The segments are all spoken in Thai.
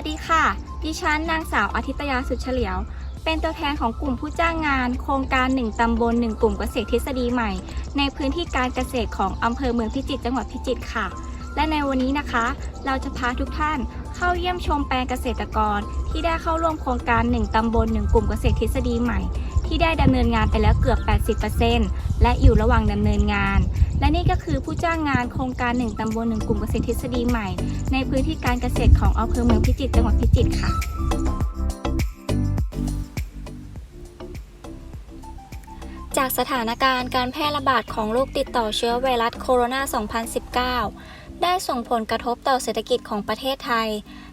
สวัสดีค่ะ ดิฉันนางสาวอาทิตยาสุดเฉลียว เป็นตัวแทนของกลุ่มผู้จ้างงาน โครงการ 1 ตำบล 1 กลุ่มเกษตรทฤษฎีใหม่ ในพื้นที่การเกษตรของอำเภอเมืองพิจิตรจังหวัดพิจิตรค่ะ และในวันนี้นะคะ เราจะพาทุกท่านเข้าเยี่ยมชมแปลงเกษตรกร ที่ได้เข้าร่วมโครงการ 1 ตำบล 1 กลุ่มเกษตรทฤษฎีใหม่ ที่ได้ดำเนินงานไปแล้วเกือบ 80%และอยู่ระหว่างดำเนินงาน และนี่ก็คือผู้จ้างงานโครงการ 1ตำบล1กลุ่มเกษตรทฤษฎีใหม่ ในพื้นที่การเกษตรของอำเภอเมืองพิจิตรจังหวัดพิจิตรค่ะจากสถานการณ์การแพร่ระบาดของโรคติดต่อเชื้อไวรัสโคโรนา 2019 ได้ส่งผลกระทบต่อเศรษฐกิจของประเทศไทย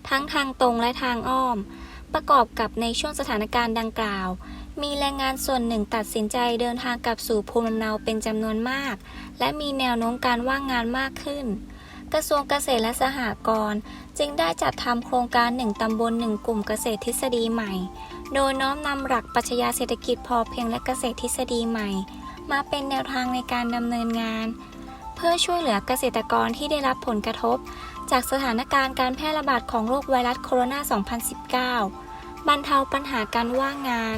ทั้งทางตรงและทางอ้อม ประกอบกับในช่วงสถานการณ์ดังกล่าว มีแรงงานส่วนหนึ่งตัดสินใจเดินทางกลับสู่ภูมิลำเนาเป็นจำนวนมาก และมีแนวโน้มการว่างงานมากขึ้น กระทรวงเกษตรและสหกรณ์จึงได้จัดทำโครงการ1ตำบล1กลุ่มเกษตรทฤษฎีใหม่ โดยน้อมนำหลักปรัชญาเศรษฐกิจพอเพียงและเกษตรทฤษฎีใหม่ มาเป็นแนวทางในการดำเนินงาน เพื่อช่วยเหลือเกษตรกรที่ได้รับผลกระทบ จากสถานการณ์การแพร่ระบาดของโรคไวรัสโคโรนา 2019 บรรเทาปัญหาการว่างงาน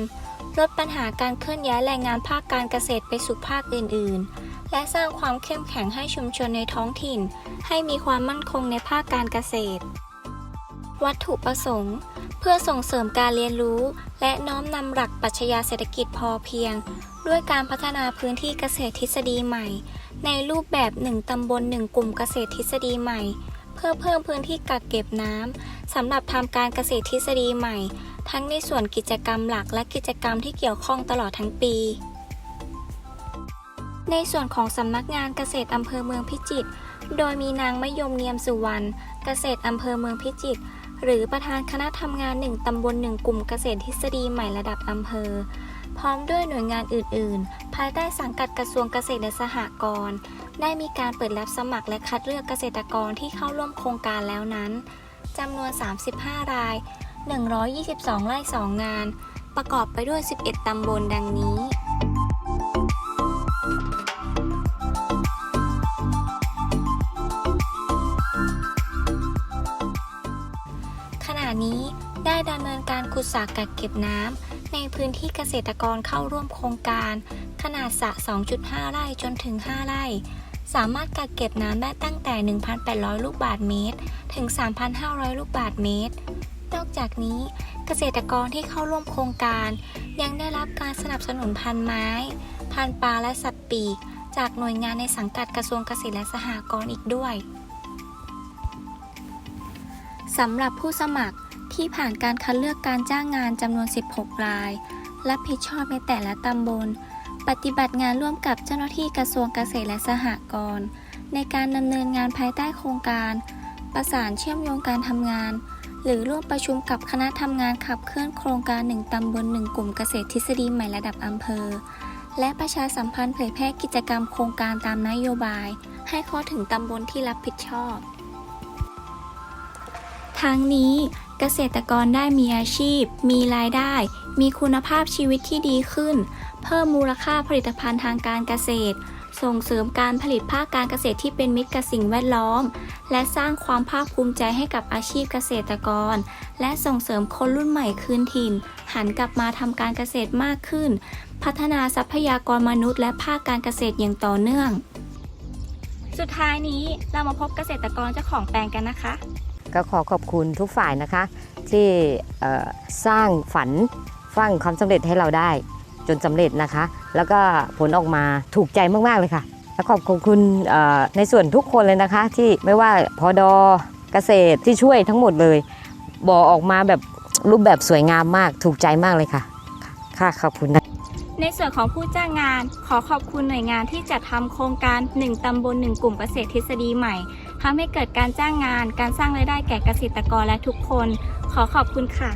ลดปัญหาการเคลื่อนย้ายแรงงานภาคการเกษตรไปสู่ภาคอื่น ๆ และสร้างความเข้มแข็งให้ชุมชนในท้องถิ่น ให้มีความมั่นคงในภาคการเกษตร วัตถุประสงค์ เพื่อส่งเสริมการเรียนรู้ และน้อมนำหลักปรัชญาเศรษฐกิจพอเพียง ด้วยการพัฒนาพื้นที่เกษตรทฤษฎีใหม่ ในรูปแบบ 1 ตำบล 1 กลุ่มเกษตรทฤษฎีใหม่ เพื่อเพิ่มพื้นที่กักเก็บน้ำสำหรับทำการเกษตรทฤษฎีใหม่ ทั้งในส่วนกิจกรรมหลักและกิจกรรมที่เกี่ยวข้องตลอดทั้งปี ในส่วนของสำนักงานเกษตรอำเภอเมืองพิจิตร โดยมีนางมะยมเนียมสุวรรณ เกษตรอำเภอเมืองพิจิตร หรือประธานคณะทำงาน 1 ตำบล 1 กลุ่มเกษตรทฤษฎีใหม่ระดับอำเภอ พร้อมด้วยหน่วยงานอื่น ๆ ภายใต้สังกัดกระทรวงเกษตรและสหกรณ์ ได้มีการเปิดรับสมัครและคัดเลือกเกษตรกรที่เข้าร่วมโครงการแล้วนั้นจำนวน 35 ราย 122 ไร่ 2 งาน ประกอบไปด้วย 11 ตำบลดังนี้ ขณะนี้ได้ดำเนินการขุดสระกักเก็บน้ำในพื้นที่เกษตรกรเข้าร่วมโครงการ ขนาดสระ 2.5 ไร่จนถึง 5 ไร่สามารถกักเก็บน้ำได้ตั้งแต่ 1,800 ลูกบาศก์เมตร ถึง 3,500 ลูกบาศก์เมตร นอกจากนี้เกษตรกรที่เข้าร่วมโครงการ ยังได้รับการสนับสนุนพันไม้ พันปลาและสัตว์ปีก จากหน่วยงานในสังกัดกระทรวงเกษตรและสหกรณ์อีกด้วยสำหรับผู้สมัครที่ผ่านการคัดเลือกการจ้างงานจำนวน 16 ราย รับผิดชอบในแต่ละตำบล ปฏิบัติงานร่วมกับเจ้าหน้าที่กระทรวงเกษตรและสหกรณ์ในการดำเนินงานภายใต้โครงการ ประสานเชื่อมโยงการทำงาน หรือร่วมประชุมกับคณะทำงานขับเคลื่อนโครงการ 1 ตำบล 1 กลุ่มเกษตรทฤษฎีใหม่ระดับอำเภอ และประชาสัมพันธ์เผยแพร่กิจกรรมโครงการตามนโยบาย ให้เข้าถึงตำบลที่รับผิดชอบ ทั้งนี้เกษตรกรได้มีอาชีพ มีรายได้ มีคุณภาพชีวิตที่ดีขึ้น เพิ่มมูลค่าผลิตภัณฑ์ทางการเกษตร ส่งเสริมการผลิตภาคการเกษตรที่เป็นมิตรกับสิ่งแวดล้อม และสร้างความภาคภูมิใจให้กับอาชีพเกษตรกร และส่งเสริมคนรุ่นใหม่คืนถิ่น หันกลับมาทำการเกษตรมากขึ้น พัฒนาทรัพยากรมนุษย์และภาคการเกษตรอย่างต่อเนื่อง สุดท้ายนี้เรามาพบเกษตรกรเจ้าของแปลงกันนะคะ ก็ขอขอบคุณทุกฝ่ายนะคะ ที่สร้างฝันสร้างความสำเร็จให้เราได้ จนสำเร็จนะคะ แล้วก็ผลออกมาถูกใจมากๆเลยค่ะ และขอบคุณในส่วนทุกคนเลยนะคะ ที่ไม่ว่าพอดอเกษตรที่ช่วยทั้งหมดเลยบอออกมาแบบรูปแบบสวยงามมากถูกใจมากเลยค่ะ ค่ะขอบคุณนะในส่วนของผู้จ้างงาน ขอขอบคุณหน่วยงานที่จัดทำโครงการ 1 ตำบล 1 กลุ่มเกษตรทฤษฎีใหม่ทำให้เกิดการจ้างงาน การสร้างรายได้แก่เกษตรกรและทุกคน ขอขอบคุณค่ะ